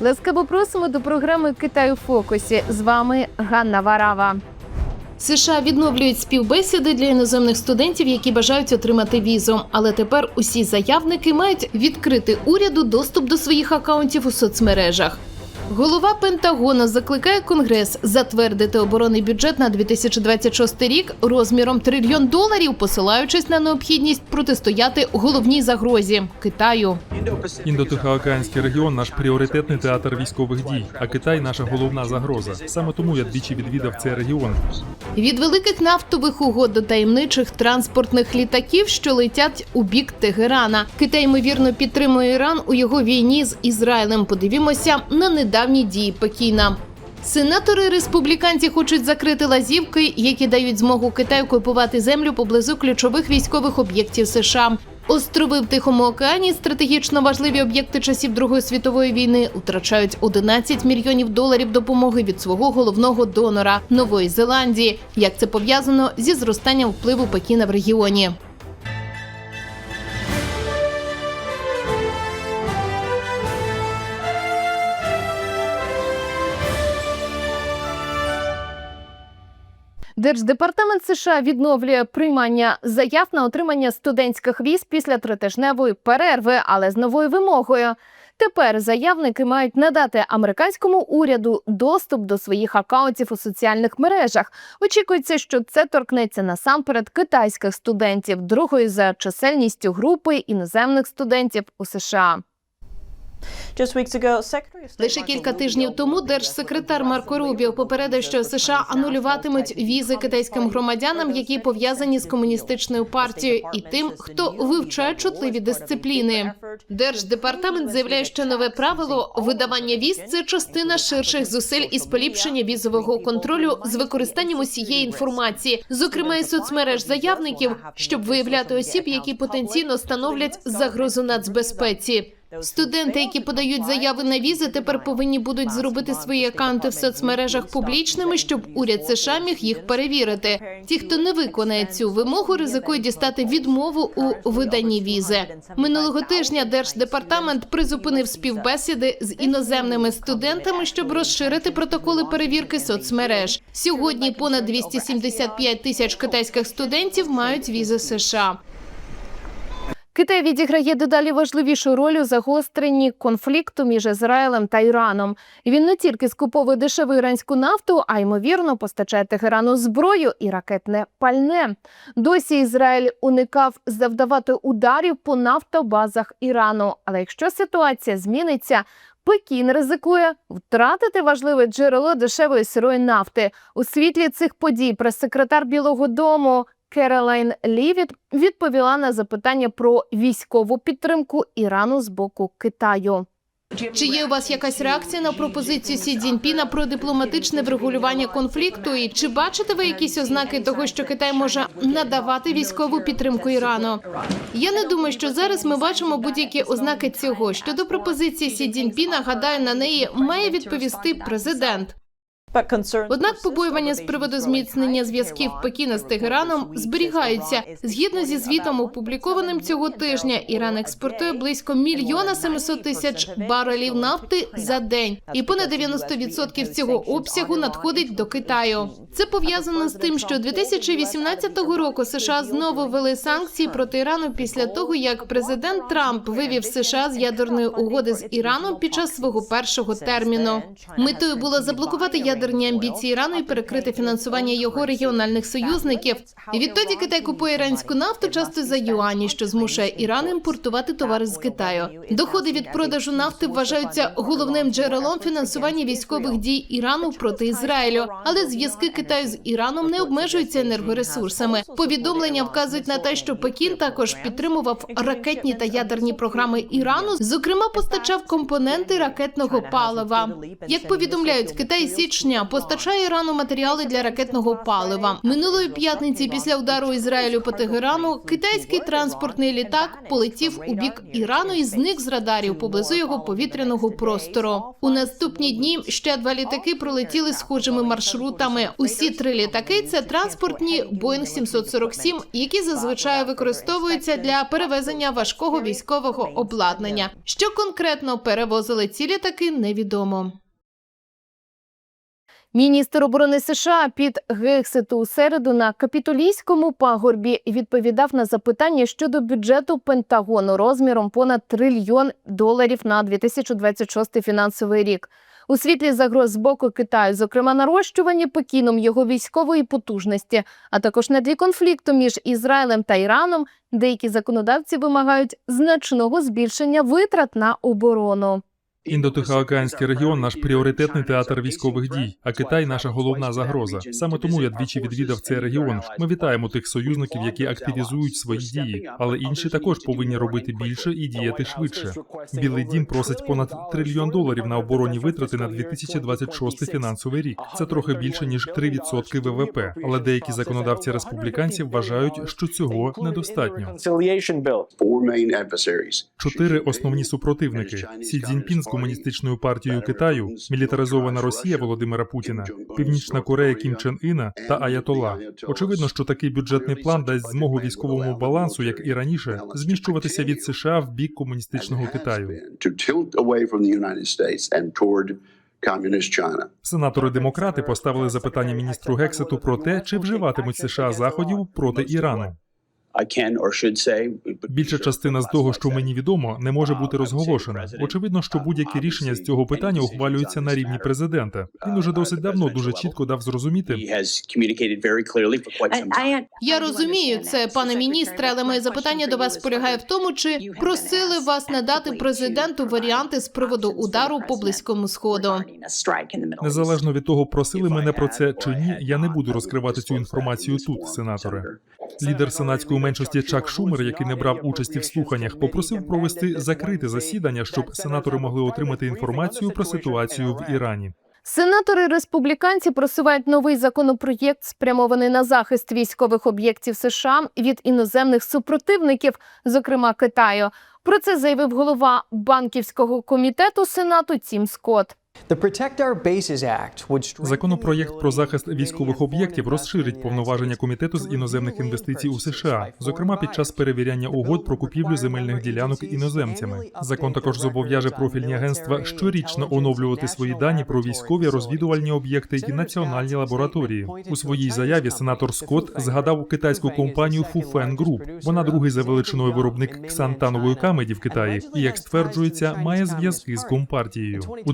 Ласкаво просимо до програми Китай у фокусі. З вами Ганна Варава. США відновлюють співбесіди для іноземних студентів, які бажають отримати візу. Але тепер усі заявники мають відкрити уряду доступ до своїх акаунтів у соцмережах. Голова Пентагону закликає Конгрес затвердити оборонний бюджет на 2026 рік розміром трильйон доларів, посилаючись на необхідність протистояти головній загрозі Китаю. Індотихоокеанський регіон наш пріоритетний театр військових дій, а Китай наша головна загроза. Саме тому я двічі відвідав цей регіон. Від великих нафтових угод до таємничих транспортних літаків, що летять у бік Тегерана. Китай ймовірно підтримує Іран у його війні з Ізраїлем. Подивімося на недавні дії Пекіна. Сенатори республіканці хочуть закрити лазівки, які дають змогу Китаю купувати землю поблизу ключових військових об'єктів США. Острови в Тихому океані, стратегічно важливі об'єкти часів Другої світової війни, втрачають 11 мільйонів доларів допомоги від свого головного донора Нової Зеландії. Як це пов'язано зі зростанням впливу Пекіна в регіоні? Держдепартамент США відновлює приймання заяв на отримання студентських віз після тритижневої перерви, але з новою вимогою. Тепер заявники мають надати американському уряду доступ до своїх акаунтів у соціальних мережах. Очікується, що це торкнеться насамперед китайських студентів, другої за чисельністю групи іноземних студентів у США. Лише кілька тижнів тому держсекретар Марко Рубіо попередив, що США анулюватимуть візи китайським громадянам, які пов'язані з комуністичною партією, і тим, хто вивчає чутливі дисципліни. Держдепартамент заявляє, що нове правило видавання віз це частина ширших зусиль із поліпшення візового контролю з використанням усієї інформації, зокрема і соцмереж заявників, щоб виявляти осіб, які потенційно становлять загрозу нацбезпеці. Студенти, які подають заяви на візи, тепер повинні будуть зробити свої акаунти в соцмережах публічними, щоб уряд США міг їх перевірити. Ті, хто не виконає цю вимогу, ризикують дістати відмову у виданні візи. Минулого тижня держдепартамент призупинив співбесіди з іноземними студентами, щоб розширити протоколи перевірки соцмереж. Сьогодні понад 275 тисяч китайських студентів мають візи США. Китай відіграє дедалі важливішу роль у загостренні конфлікту між Ізраїлем та Іраном. Він не тільки скуповує дешеву іранську нафту, а ймовірно постачає Тегерану зброю і ракетне пальне. Досі Ізраїль уникав завдавати ударів по нафтобазах Ірану. Але якщо ситуація зміниться, Пекін ризикує втратити важливе джерело дешевої сирої нафти. У світлі цих подій прес-секретар Білого Дому Керолайн Лівіт відповіла на запитання про військову підтримку Ірану з боку Китаю. Чи є у вас якась реакція на пропозицію Сі Цзіньпіна про дипломатичне врегулювання конфлікту? І чи бачите ви якісь ознаки того, що Китай може надавати військову підтримку Ірану? Я не думаю, що зараз ми бачимо будь-які ознаки цього. Щодо пропозиції Сі Цзіньпіна, гадаю, на неї має відповісти президент. Однак побоювання з приводу зміцнення зв'язків Пекіна з Тегераном зберігаються. Згідно зі звітом, опублікованим цього тижня, Іран експортує близько мільйона 700 тисяч барелів нафти за день, і понад 90% цього обсягу надходить до Китаю. Це пов'язано з тим, що 2018 року США знову ввели санкції проти Ірану після того, як президент Трамп вивів США з ядерної угоди з Іраном під час свого першого терміну. Метою було заблокувати ядерні амбіції Ірану і перекрити фінансування його регіональних союзників. І відтоді Китай купує іранську нафту часто за юані, що змушує Іран імпортувати товари з Китаю. Доходи від продажу нафти вважаються головним джерелом фінансування військових дій Ірану проти Ізраїлю. Але зв'язки Китаю з Іраном не обмежуються енергоресурсами. Повідомлення вказують на те, що Пекін також підтримував ракетні та ядерні програми Ірану, зокрема постачав компоненти ракетного палива. Як повідомляють Китай з січня постачає Ірану матеріали для ракетного палива. Минулої п'ятниці, після удару Ізраїлю по Тегерану, китайський транспортний літак полетів у бік Ірану і зник з радарів поблизу його повітряного простору. У наступні дні ще два літаки пролетіли схожими маршрутами. Усі три літаки це транспортні Boeing 747, які зазвичай використовуються для перевезення важкого військового обладнання. Що конкретно перевозили ці літаки, невідомо. Міністр оборони США під Гексету у середу на капітолійському пагорбі відповідав на запитання щодо бюджету Пентагону розміром понад трильйон доларів на 2026 фінансовий рік. У світлі загроз з боку Китаю, зокрема нарощування Пекіном його військової потужності, а також на тлі конфлікту між Ізраїлем та Іраном, деякі законодавці вимагають значного збільшення витрат на оборону. Індотихоокеанський регіон наш пріоритетний театр військових дій, а Китай наша головна загроза. Саме тому я двічі відвідав цей регіон. Ми вітаємо тих союзників, які активізують свої дії, але інші також повинні робити більше і діяти швидше. Білий дім просить понад трильйон доларів на оборонні витрати на 2026 фінансовий рік. Це трохи більше ніж 3% ВВП. Але деякі законодавці республіканців вважають, що цього недостатньо. Чотири основні супротивники: Сі Цзіньпін з комуністичною партією Китаю, мілітаризована Росія Володимира Путіна, Північна Корея Кім Чен Іна та Аятола. Очевидно, що такий бюджетний план дасть змогу військовому балансу, як і раніше, зміщуватися від США в бік комуністичного Китаю. Сенатори демократи поставили запитання міністру Гексету про те, чи вживатимуть США заходів проти Ірану. Більша частина з того, що мені відомо, не може бути розголошена. Очевидно, що будь-які рішення з цього питання ухвалюються на рівні президента. Він уже досить давно дуже чітко дав зрозуміти, time. Я розумію це, пане міністре, але моє запитання до вас полягає в тому, чи просили вас надати президенту варіанти з приводу удару по близькому сходу. Незалежно від того, просили мене про це чи ні, я не буду розкривати цю інформацію тут, сенатори. Лідер сенатської меншості Чак Шумер, який не брав участі в слуханнях, попросив провести закрите засідання, щоб сенатори могли отримати інформацію про ситуацію в Ірані. Сенатори республіканці просувають новий законопроєкт, спрямований на захист військових об'єктів США від іноземних супротивників, зокрема Китаю. Про це заявив голова банківського комітету Сенату Тім Скотт. Законопроєкт про захист військових об'єктів розширить повноваження комітету з іноземних інвестицій у США, зокрема під час перевіряння угод про купівлю земельних ділянок іноземцями. Закон також зобов'яже профільні агентства щорічно оновлювати свої дані про військові розвідувальні об'єкти і національні лабораторії. У своїй заяві сенатор Скотт згадав китайську компанію Fufen Group. Вона другий за величиною виробник ксантанової камеді в Китаї і, як стверджується, має зв'язки з компартією. У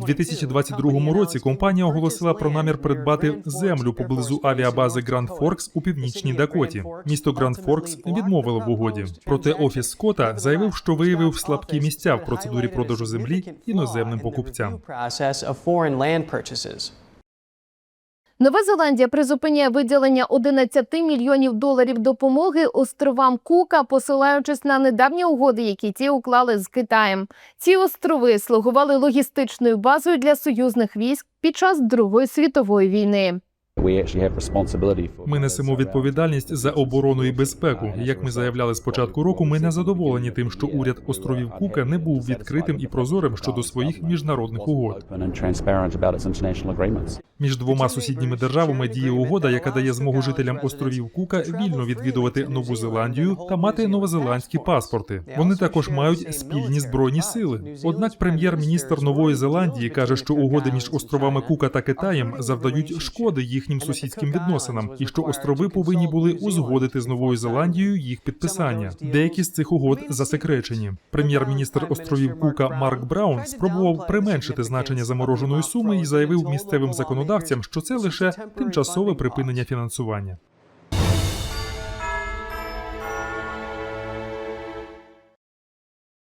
2022 році компанія оголосила про намір придбати землю поблизу авіабази Гранд Форкс у північній Дакоті. Місто Гранд Форкс відмовило в угоді. Проте офіс Скотта заявив, що виявив слабкі місця в процедурі продажу землі іноземним покупцям. Нова Зеландія призупиняє виділення 11 мільйонів доларів допомоги островам Кука, посилаючись на недавні угоди, які ті уклали з Китаєм. Ці острови слугували логістичною базою для союзних військ під час Другої світової війни. Ми несемо відповідальність за оборону і безпеку. Як ми заявляли з початку року, ми не задоволені тим, що уряд островів Кука не був відкритим і прозорим щодо своїх міжнародних угод. Між двома сусідніми державами діє угода, яка дає змогу жителям островів Кука вільно відвідувати Нову Зеландію та мати новозеландські паспорти. Вони також мають спільні збройні сили. Однак прем'єр-міністр Нової Зеландії каже, що угоди між островами Кука та Китаєм завдають шкоди їхнім сусідським відносинам, і що острови повинні були узгодити з Новою Зеландією їх підписання. Деякі з цих угод засекречені. Прем'єр-міністр островів Кука Марк Браун спробував применшити значення замороженої суми і заявив місцевим законодавцям, що це лише тимчасове припинення фінансування.